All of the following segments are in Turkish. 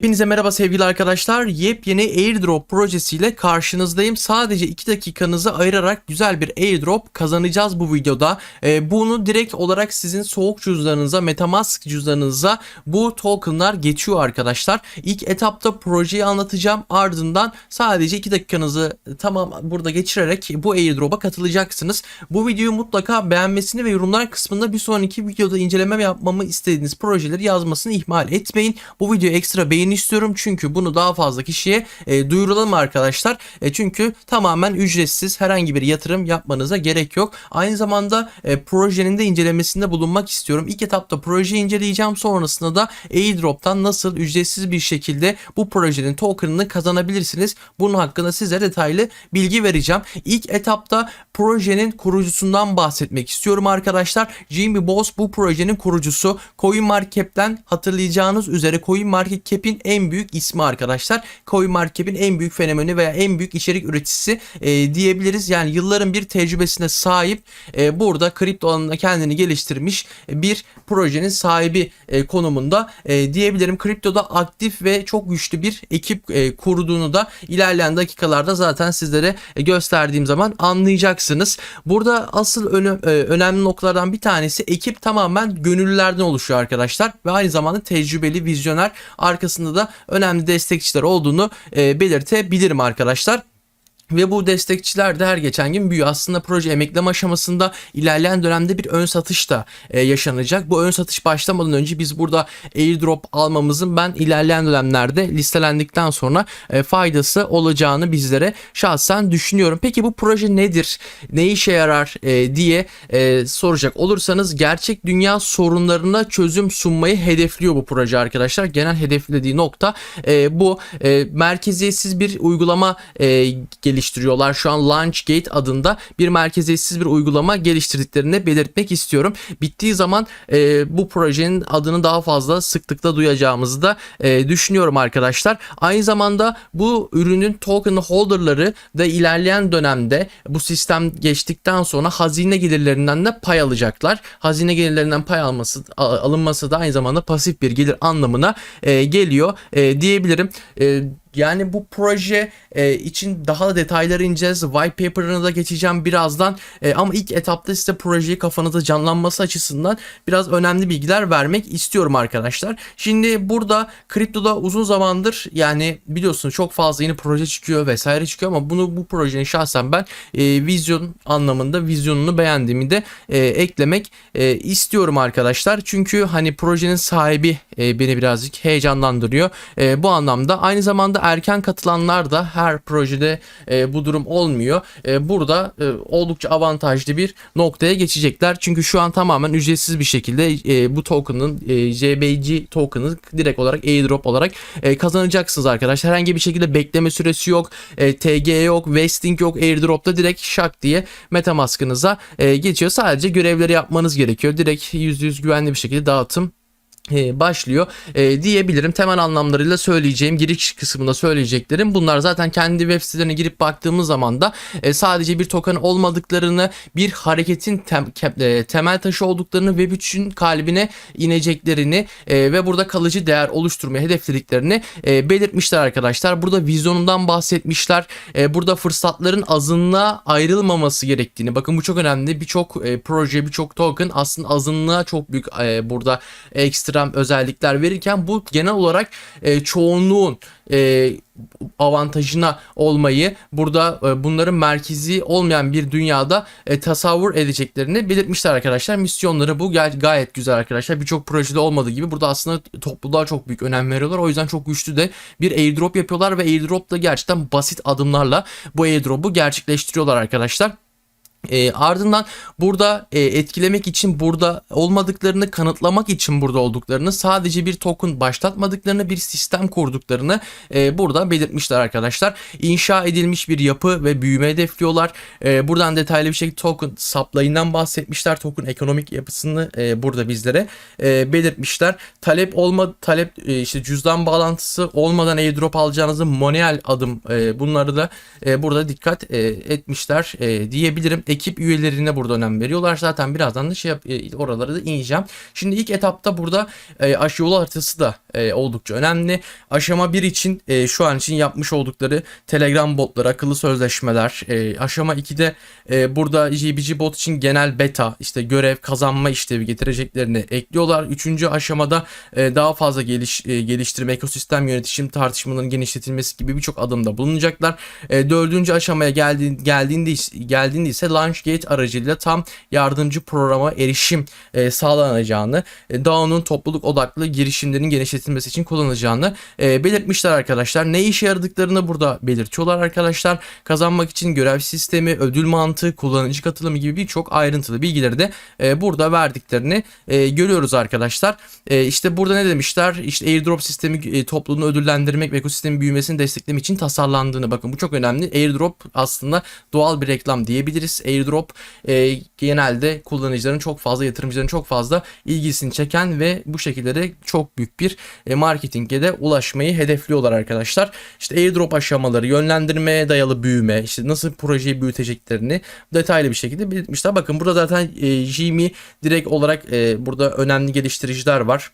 Hepinize merhaba sevgili arkadaşlar. Yepyeni airdrop projesiyle karşınızdayım. Sadece 2 dakikanızı ayırarak güzel bir airdrop kazanacağız bu videoda. Ee, bunu direkt olarak sizin soğuk cüzdanınıza, Metamask cüzdanınıza bu tokenlar geçiyor arkadaşlar. İlk etapta projeyi anlatacağım. Ardından sadece 2 dakikanızı tamam burada geçirerek bu airdrop'a katılacaksınız. Bu videoyu mutlaka beğenmesini ve yorumlar kısmında bir sonraki videoda inceleme yapmamı istediğiniz projeleri yazmasını ihmal etmeyin. Bu video ekstra beğeni istiyorum çünkü bunu daha fazla kişiye e, duyuralım arkadaşlar. E, çünkü tamamen ücretsiz herhangi bir yatırım yapmanıza gerek yok. Aynı zamanda e, projenin de incelemesinde bulunmak istiyorum. İlk etapta projeyi inceleyeceğim. Sonrasında da airdrop'tan nasıl ücretsiz bir şekilde bu projenin token'ını kazanabilirsiniz. Bunun hakkında size detaylı bilgi vereceğim. İlk etapta projenin kurucusundan bahsetmek istiyorum arkadaşlar. Jimmy Boss bu projenin kurucusu. CoinMarketCap'ten hatırlayacağınız üzere CoinMarketCap'in en büyük ismi arkadaşlar. CoinMarketCap'in en büyük fenomeni veya en büyük içerik üreticisi e, diyebiliriz. Yani yılların bir tecrübesine sahip e, burada kripto alanında kendini geliştirmiş bir projenin sahibi e, konumunda e, diyebilirim. Kriptoda aktif ve çok güçlü bir ekip e, kurduğunu da ilerleyen dakikalarda zaten sizlere e, gösterdiğim zaman anlayacaksınız. Burada asıl önü, e, önemli noktalardan bir tanesi ekip tamamen gönüllülerden oluşuyor arkadaşlar ve aynı zamanda tecrübeli vizyoner arkasında da önemli destekçiler olduğunu belirtebilirim arkadaşlar. Ve bu destekçiler de her geçen gün büyüyor. Aslında proje emekleme aşamasında ilerleyen dönemde bir ön satış da e, yaşanacak. Bu ön satış başlamadan önce biz burada airdrop almamızın ben ilerleyen dönemlerde listelendikten sonra e, faydası olacağını bizlere şahsen düşünüyorum. Peki bu proje nedir? Ne işe yarar e, diye e, soracak olursanız gerçek dünya sorunlarına çözüm sunmayı hedefliyor bu proje arkadaşlar. Genel hedeflediği nokta e, bu. E, merkeziyetsiz bir uygulama e, geliştiriyorlar geliştiriyorlar. Şu an Launchgate adında bir merkeziyetsiz bir uygulama geliştirdiklerini belirtmek istiyorum. Bittiği zaman e, bu projenin adını daha fazla sıklıkla duyacağımızı da e, düşünüyorum arkadaşlar. Aynı zamanda bu ürünün token holderları da ilerleyen dönemde bu sistem geçtikten sonra hazine gelirlerinden de pay alacaklar. Hazine gelirlerinden pay alması alınması da aynı zamanda pasif bir gelir anlamına e, geliyor e, diyebilirim. E, yani bu proje e, için daha da detayları ineceğiz. White paper'ını da geçeceğim birazdan. E, ama ilk etapta size projeyi kafanızda canlanması açısından biraz önemli bilgiler vermek istiyorum arkadaşlar. Şimdi burada kriptoda uzun zamandır yani biliyorsunuz çok fazla yeni proje çıkıyor vesaire çıkıyor ama bunu bu projenin şahsen ben e, vizyon anlamında vizyonunu beğendiğimi de e, eklemek e, istiyorum arkadaşlar. Çünkü hani projenin sahibi e, beni birazcık heyecanlandırıyor. E, bu anlamda aynı zamanda erken katılanlar da her projede e, bu durum olmuyor. E, burada e, oldukça avantajlı bir noktaya geçecekler. Çünkü şu an tamamen ücretsiz bir şekilde e, bu token'ın e, JBG token'ı direkt olarak airdrop olarak e, kazanacaksınız arkadaşlar. Herhangi bir şekilde bekleme süresi yok. E, TG yok, vesting yok. Airdrop'ta direkt şak diye Metamask'ınıza e, geçiyor. Sadece görevleri yapmanız gerekiyor. Direkt %100 güvenli bir şekilde dağıtım başlıyor e, diyebilirim. Temel anlamlarıyla söyleyeceğim giriş kısmında söyleyeceklerim bunlar zaten kendi web sitelerine girip baktığımız zaman da e, sadece bir token olmadıklarını bir hareketin tem, e, temel taşı olduklarını web 3'ün kalbine ineceklerini e, ve burada kalıcı değer oluşturmayı hedeflediklerini e, belirtmişler arkadaşlar. Burada vizyonundan bahsetmişler. E, burada fırsatların azınlığa ayrılmaması gerektiğini bakın bu çok önemli. Birçok e, proje birçok token aslında azınlığa çok büyük e, burada ekstra ekstrem özellikler verirken bu genel olarak e, çoğunluğun e, avantajına olmayı burada e, bunların merkezi olmayan bir dünyada e, tasavvur edeceklerini belirtmişler arkadaşlar. Misyonları bu gay- gayet güzel arkadaşlar. Birçok projede olmadığı gibi burada aslında topluluğa çok büyük önem veriyorlar. O yüzden çok güçlü de bir airdrop yapıyorlar ve airdrop da gerçekten basit adımlarla bu airdrop'u gerçekleştiriyorlar arkadaşlar. E, ardından burada e, etkilemek için burada olmadıklarını kanıtlamak için burada olduklarını sadece bir token başlatmadıklarını bir sistem kurduklarını e, burada belirtmişler arkadaşlar. İnşa edilmiş bir yapı ve büyüme hedefliyorlar. E, buradan detaylı bir şekilde token supply'ından bahsetmişler. Token ekonomik yapısını e, burada bizlere e, belirtmişler. Talep olma talep e, işte cüzdan bağlantısı olmadan airdrop alacağınızı manuel adım e, bunları da e, burada dikkat e, etmişler e, diyebilirim. Ekip üyelerine burada önem veriyorlar. Zaten birazdan da şey e, oralara da ineceğim. Şimdi ilk etapta burada e, aşı yolu haritası da e, oldukça önemli. Aşama 1 için e, şu an için yapmış oldukları Telegram botları, akıllı sözleşmeler. E, aşama 2'de e, burada GBG bot için genel beta, işte görev kazanma işlevi getireceklerini ekliyorlar. Üçüncü aşamada e, daha fazla geliş, e, geliştirme, ekosistem yönetişim tartışmalarının genişletilmesi gibi birçok adımda bulunacaklar. E, dördüncü aşamaya geldi, geldiğinde, geldiğinde ise Launchgate aracılığıyla tam yardımcı programa erişim e, sağlanacağını, e, DAO'nun topluluk odaklı girişimlerin genişletilmesi için kullanılacağını e, belirtmişler arkadaşlar. Ne işe yaradıklarını burada belirtiyorlar arkadaşlar. Kazanmak için görev sistemi, ödül mantığı, kullanıcı katılımı gibi birçok ayrıntılı bilgileri de e, burada verdiklerini e, görüyoruz arkadaşlar. E, işte burada ne demişler? İşte airdrop sistemi e, topluluğunu ödüllendirmek ve ekosistemin büyümesini desteklemek için tasarlandığını bakın bu çok önemli. Airdrop aslında doğal bir reklam diyebiliriz. Airdrop e, genelde kullanıcıların çok fazla yatırımcıların çok fazla ilgisini çeken ve bu şekilde de çok büyük bir e, marketinge de ulaşmayı hedefliyorlar arkadaşlar. İşte airdrop aşamaları, yönlendirmeye dayalı büyüme, işte nasıl projeyi büyüteceklerini detaylı bir şekilde belirtmişler. Bakın burada zaten e, Jimmy direkt olarak e, burada önemli geliştiriciler var.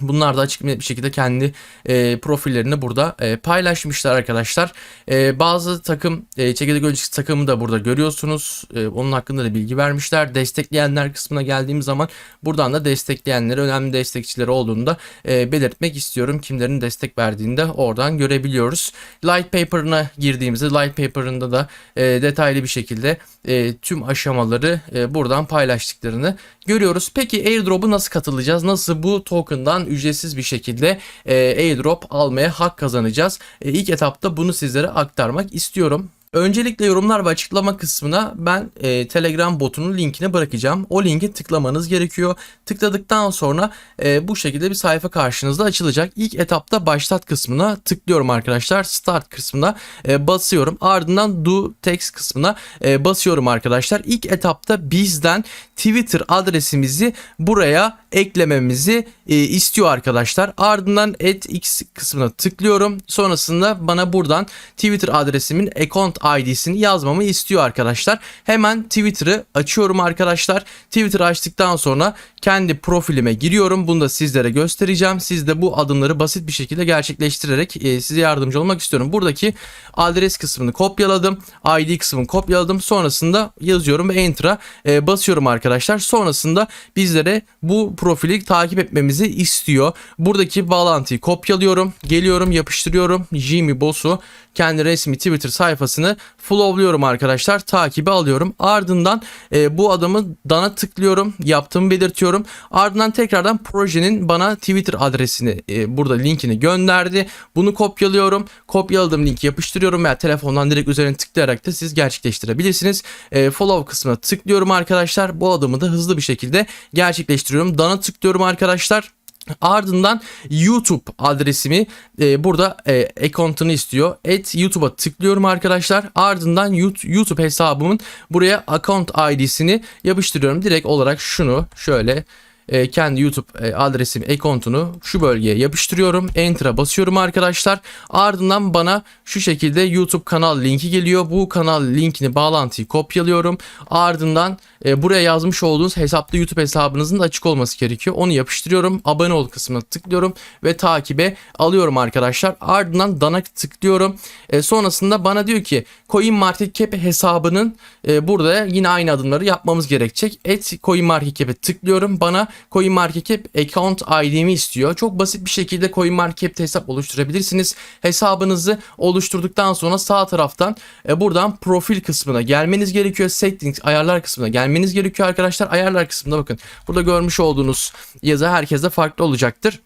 Bunlar da açık bir şekilde kendi e, profillerini burada e, paylaşmışlar arkadaşlar. E, bazı takım e, çekirdek ölçüsü takımı da burada görüyorsunuz. E, onun hakkında da bilgi vermişler. Destekleyenler kısmına geldiğim zaman buradan da destekleyenleri önemli destekçileri olduğunu da e, belirtmek istiyorum. Kimlerin destek verdiğini de oradan görebiliyoruz. Light Paper'ına girdiğimizde Light Paper'ında da e, detaylı bir şekilde e, tüm aşamaları e, buradan paylaştıklarını görüyoruz. Peki airdrop'u nasıl katılacağız? Nasıl bu token'dan ücretsiz bir şekilde e, airdrop almaya hak kazanacağız? E, ilk etapta bunu sizlere aktarmak istiyorum. Öncelikle yorumlar ve açıklama kısmına ben e, Telegram botunun linkini bırakacağım. O linke tıklamanız gerekiyor. Tıkladıktan sonra e, bu şekilde bir sayfa karşınızda açılacak. İlk etapta başlat kısmına tıklıyorum arkadaşlar. Start kısmına e, basıyorum. Ardından do text kısmına e, basıyorum arkadaşlar. İlk etapta bizden Twitter adresimizi buraya eklememizi e, istiyor arkadaşlar. Ardından add x kısmına tıklıyorum. Sonrasında bana buradan Twitter adresimin account ID'sini yazmamı istiyor arkadaşlar. Hemen Twitter'ı açıyorum arkadaşlar. Twitter açtıktan sonra kendi profilime giriyorum. Bunu da sizlere göstereceğim. Siz de bu adımları basit bir şekilde gerçekleştirerek e, size yardımcı olmak istiyorum. Buradaki adres kısmını kopyaladım. ID kısmını kopyaladım. Sonrasında yazıyorum ve Enter'a e, basıyorum arkadaşlar. Sonrasında bizlere bu profili takip etmemizi istiyor. Buradaki bağlantıyı kopyalıyorum. Geliyorum yapıştırıyorum. Jimmy Boss'u kendi resmi Twitter sayfasını followluyorum arkadaşlar. Takibi alıyorum. Ardından e, bu adamı dana tıklıyorum. Yaptığımı belirtiyorum. Ardından tekrardan projenin bana Twitter adresini e, burada linkini gönderdi. Bunu kopyalıyorum. Kopyaladığım linki yapıştırıyorum veya telefondan direkt üzerine tıklayarak da siz gerçekleştirebilirsiniz. E, follow kısmına tıklıyorum arkadaşlar. Bu adımı da hızlı bir şekilde gerçekleştiriyorum. Dana tıklıyorum arkadaşlar. Ardından YouTube adresimi e, burada e, account'unu istiyor. Et YouTube'a tıklıyorum arkadaşlar. Ardından YouTube hesabımın buraya account ID'sini yapıştırıyorum. Direkt olarak şunu şöyle e, kendi YouTube e, adresim, account'unu şu bölgeye yapıştırıyorum. Enter'a basıyorum arkadaşlar. Ardından bana şu şekilde YouTube kanal linki geliyor. Bu kanal linkini bağlantıyı kopyalıyorum. Ardından e, buraya yazmış olduğunuz hesapta YouTube hesabınızın da açık olması gerekiyor. Onu yapıştırıyorum. Abone ol kısmına tıklıyorum ve takibe alıyorum arkadaşlar. Ardından dana tıklıyorum. E, sonrasında bana diyor ki CoinMarketCap hesabının e, burada yine aynı adımları yapmamız gerekecek. Et CoinMarketCap'e tıklıyorum. Bana CoinMarketCap account ID'mi istiyor. Çok basit bir şekilde CoinMarketCap'te hesap oluşturabilirsiniz. Hesabınızı oluşturduktan sonra sağ taraftan e, buradan profil kısmına gelmeniz gerekiyor. Settings ayarlar kısmına gelmeniz gerekiyor arkadaşlar. Ayarlar kısmında bakın. Burada görmüş olduğunuz yazı herkeste farklı olacaktır.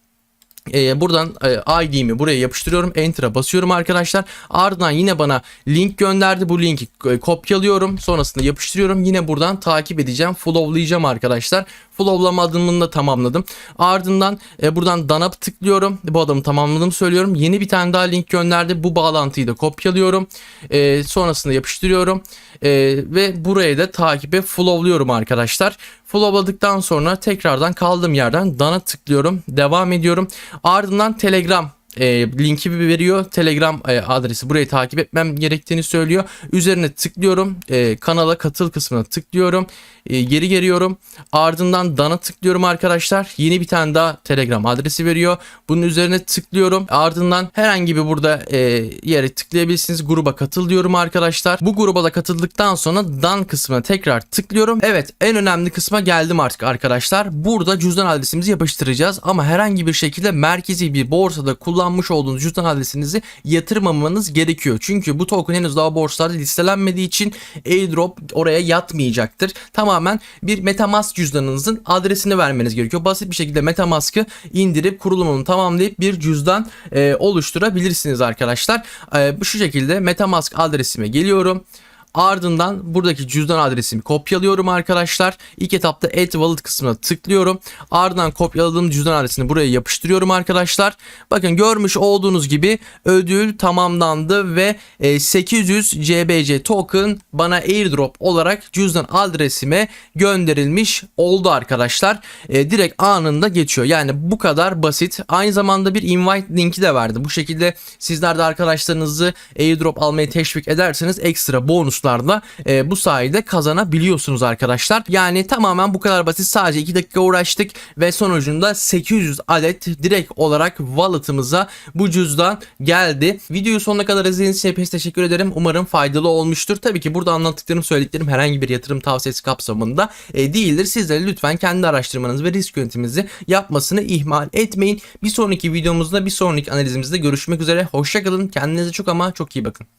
Ee, buradan e, ID'mi buraya yapıştırıyorum. Enter'a basıyorum arkadaşlar. Ardından yine bana link gönderdi. Bu linki e, kopyalıyorum. Sonrasında yapıştırıyorum. Yine buradan takip edeceğim. Followlayacağım arkadaşlar. Followlama adımını da tamamladım. Ardından e, buradan dana tıklıyorum. Bu adımı tamamladım söylüyorum. Yeni bir tane daha link gönderdi. Bu bağlantıyı da kopyalıyorum. E, sonrasında yapıştırıyorum. E, ve buraya da takibe followluyorum arkadaşlar. Followladıktan sonra tekrardan kaldığım yerden dana tıklıyorum. Devam ediyorum. Ardından Telegram e, linki veriyor. Telegram e, adresi burayı takip etmem gerektiğini söylüyor. Üzerine tıklıyorum. E, kanala katıl kısmına tıklıyorum. E, geri geliyorum. Ardından dana tıklıyorum arkadaşlar. Yeni bir tane daha Telegram adresi veriyor. Bunun üzerine tıklıyorum. Ardından herhangi bir burada e, yere tıklayabilirsiniz. Gruba katıl diyorum arkadaşlar. Bu gruba da katıldıktan sonra dan kısmına tekrar tıklıyorum. Evet en önemli kısma geldim artık arkadaşlar. Burada cüzdan adresimizi yapıştıracağız ama herhangi bir şekilde merkezi bir borsada kullanmış olduğunuz cüzdan adresinizi yatırmamanız gerekiyor. Çünkü bu token henüz daha borsalarda listelenmediği için airdrop oraya yatmayacaktır. Tamamen bir Metamask cüzdanınızın adresini vermeniz gerekiyor. Basit bir şekilde Metamask'ı indirip kurulumunu tamamlayıp bir cüzdan e, oluşturabilirsiniz arkadaşlar. E, şu şekilde Metamask adresime geliyorum. Ardından buradaki cüzdan adresimi kopyalıyorum arkadaşlar. İlk etapta Add Wallet kısmına tıklıyorum. Ardından kopyaladığım cüzdan adresini buraya yapıştırıyorum arkadaşlar. Bakın görmüş olduğunuz gibi ödül tamamlandı ve e, 800 CBC token bana airdrop olarak cüzdan adresime gönderilmiş oldu arkadaşlar. E, direkt anında geçiyor. Yani bu kadar basit. Aynı zamanda bir invite linki de verdi. Bu şekilde sizler de arkadaşlarınızı airdrop almayı teşvik ederseniz ekstra bonuslarla e, bu sayede kazanabiliyorsunuz arkadaşlar. Yani tamamen bu kadar basit. Sadece 2 dakika uğraştık ve sonucunda 800 adet direkt olarak wallet'ımıza bu cüzdan geldi. Videoyu sonuna kadar izlediğiniz için hepinize teşekkür ederim. Umarım faydalı olmuştur. Tabii ki burada anlattıklarım söylediklerim herhangi bir yatırım tavsiyesi kapsamında e, değildir. Sizler lütfen kendi araştırmanızı ve risk yönetiminizi yapmasını ihmal etmeyin. Bir sonraki videomuzda bir sonraki analizimizde görüşmek üzere. Hoşçakalın. Kendinize çok ama çok iyi bakın.